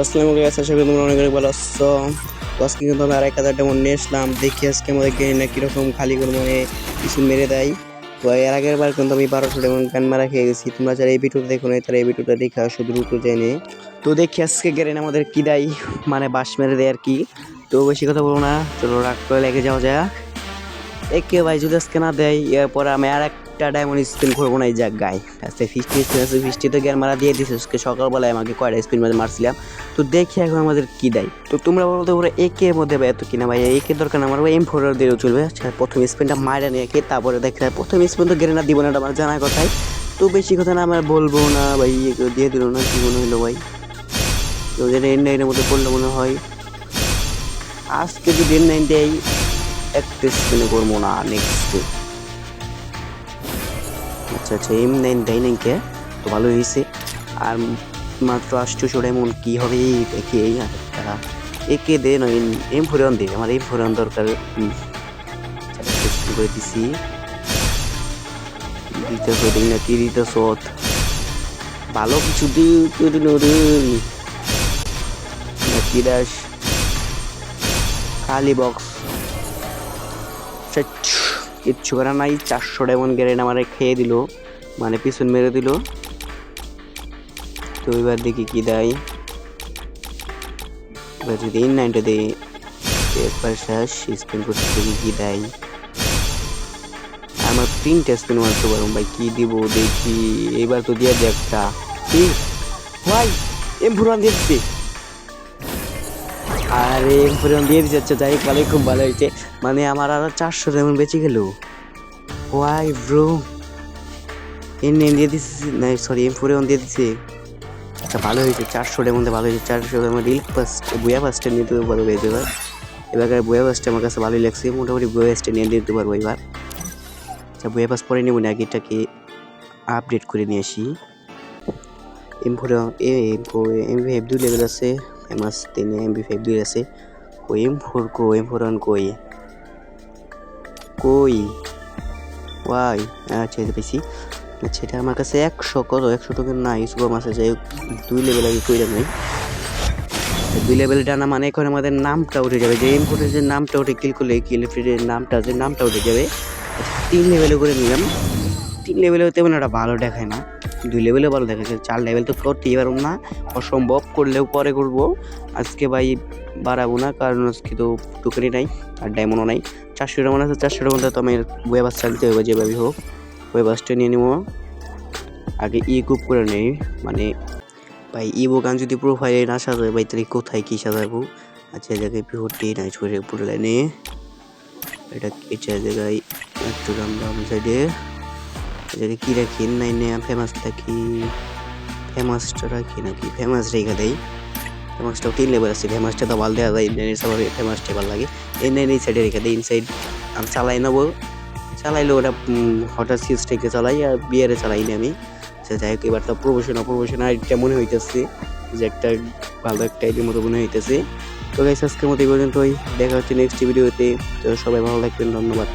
আসসালামু আলাইকুম আশা করি তোমরা অনেক অনেক ভালো আছো। তো আজকে কিন্তু আমি আরেক হাজার ডেমন নিয়ে এসলাম দেখি আজকে আমাদের গেম না কীরকম খালি করে মানে কিছু মেরে দেয়। তো এর আগের বার কিন্তু আমি বারোশো ডেমন গান মারা খেয়ে গেছি। তোমরা যারা এই ভিডিওটা দেখো না তারা এই ভিডিওটা দেখে আসো, দ্রুত জেনে। তো দেখি আজকে গেরেন আমাদের কি দেয় মানে বাস মেরে দেয় আর কি। তো বেশি কথা বলব না, চলো রাগ করে লেগে যাওয়া যায় একে ভাই যদি আজকে না দেয়, এরপর আমি আর একটা ডায়মন্ড স্পিন করব না এই জায়গায়। আজকে ফিফটি স্পিন আছে ফিফটি তো গ্যান মারা দিয়ে দিয়েছে আজকে সকালবেলায় আমাকে কয়টা স্পিন মাঝে মারছিলাম। তো দেখি এখন আমাদের কী দেয়। তো তোমরা বলতে পারো একের মধ্যে ভাই এত কিনা ভাই একে দরকার আমার ভাই এম ফোর দিলেও চলবে। আচ্ছা প্রথম স্পিনটা মারা নিয়ে কে তারপরে দেখে। প্রথম স্পিন তো গেরে না, দিব না আমার জানা কথাই। তো বেশি কথা না, আমার বলব না ভাই দিয়ে দিল না, কি মনে হলো ভাই? তো যেটা এন নাইনের মধ্যে পড়লে মনে হয়। আজকে যদি এন নাইন দেয় একটা স্পিনে করব না নেক্সট আচ্ছা আচ্ছা এম নাইন দেয় নাই কে? তো ভালো হয়েছে। আর মাত্র আষ্টশো ডায়মন্ড কি হবে দেখি এই একে দে নয় এম ফোরন দে আমার এম ফোরন দরকার। আচ্ছা, করে দিছি। দিতে সদিন না কি সৎ ভালো কিছু দিই নাকি দাস? খালি বক্স কিচ্ছু করা নাই, চারশো ডায়মন্ড গ্যারেন আমার খেয়ে দিল মানে পিছন মেরে দিল। তো এবার দেখি কি দেয়। এবার যদি ইন নাইনটা দেয় একবার শেষ স্পিন করতে দেখি কি দেয়। আমার তিনটে স্পিন মারতে পারব ভাই, কি দিব দেখি। এবার তো দিয়ে একটা। ভাই, এম ফুরান দিচ্ছে আরে এম ফুরান দিয়ে দিচ্ছে আচ্ছা যাই ভালোই খুব ভালো হয়েছে। মানে আমার আরও চারশো যেমন বেঁচে গেল। ওয়াই ব্রো এন এন দিয়ে দিচ্ছে না সরি এম ফোর ফোরে দিয়ে দিচ্ছে আচ্ছা ভালো হয়েছে চারশোটার মধ্যে ভালো হয়েছে, চারশো আমার রিল ফার্স্ট বুয়া ফার্স্টে নিতে পারব হয়েছে এবার। এবার বুয়া ফার্স্টে আমার কাছে ভালোই লাগছে, মোটামুটি বুয়া ফার্স্টে নিয়ে দিতে পারব এবার। আচ্ছা বুয়া ফার্স্ট পরে নেব না, আগে এটাকে আপডেট করে নিয়ে আসি। M four M four M দুই লেভেল আছে। আছে। ও এম ফোর কো এম ফোর ওয়ান কই? কই? ওয়াই আচ্ছা এটা পেয়েছি আচ্ছা এটা আমার কাছে একশো কত? একশো টোকেন নাই সুপার যাই হোক দুই লেভেল আগে কইরা নাই। দুই লেভেল ডানা মানে এখন আমাদের নামটা উঠে যাবে। যে এম কোডের যে নামটা উঠে কিল করলে কিল ফ্রিডের নামটা যে নামটা উঠে যাবে আচ্ছা, তিন লেভেলে করে নিলাম। তিন লেভেলে তেমন একটা ভালো দেখায় না। দুই লেভেলে ভালো দেখাচ্ছে চার লেভেল তো করতেই পারব না, অসম্ভব করলেও পরে করব। আজকে ভাই বাড়াবো না, কারণ আজকে তো টোকেনই নাই আর ডায়মন্ডও নাই। চারশো ডায়মন্ড আছে, চারশো টাকা মধ্যে তো আমি ওয়ে বাস চালিতে হবে যেভাবে হোক। ওয়ে বাসটা নিয়ে নেব। আগে ই গ্রুপ করে নেই মানে ভাই ই গান যদি প্রোফাইলে না সাজায়, ভাই তাহলে কোথায় কী সাজাবো? আচ্ছা জায়গায় পিহটি নাই ছড়ে পুরো লাইনে এটা এটা জায়গায় একটু দাম দাম সাইডে জায়গায় কী রাখি নাই নে ফেমাস রাখি ফেমাসটা রাখি নাকি? ফেমাস রেখে দেয় ফেমাসটাও তিন লেবার আছে ফেমাসটা তো দেওয়া যায় ইন্ডিয়ানের সবার ফেমাসটা ভালো লাগে। নাইন এই সাইডে রেখে দেয় ইনসাইড আমি চালাই নেব। চালাইলে ওটা হঠাৎ সিক্স থেকে চালাই, আর বিয়ারে চালাই না আমি। সে যাই হোক, এবার তো প্রফেশনাল প্রফেশনাল আইডিটা মনে হইতেছে যে একটা ভালো একটা আইডির মতো মনে হইতেছে। তো গাইস আজকের মতো এই পর্যন্তই। দেখা হচ্ছে নেক্সট ভিডিওতে তো সবাই ভালো থাকবেন, ধন্যবাদ।